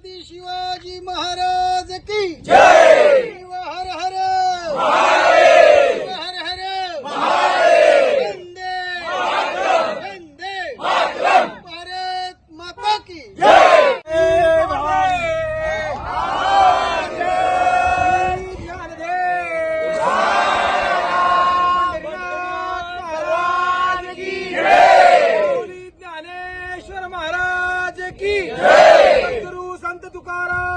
छत्रपती शिवाजी महाराज की do caralho!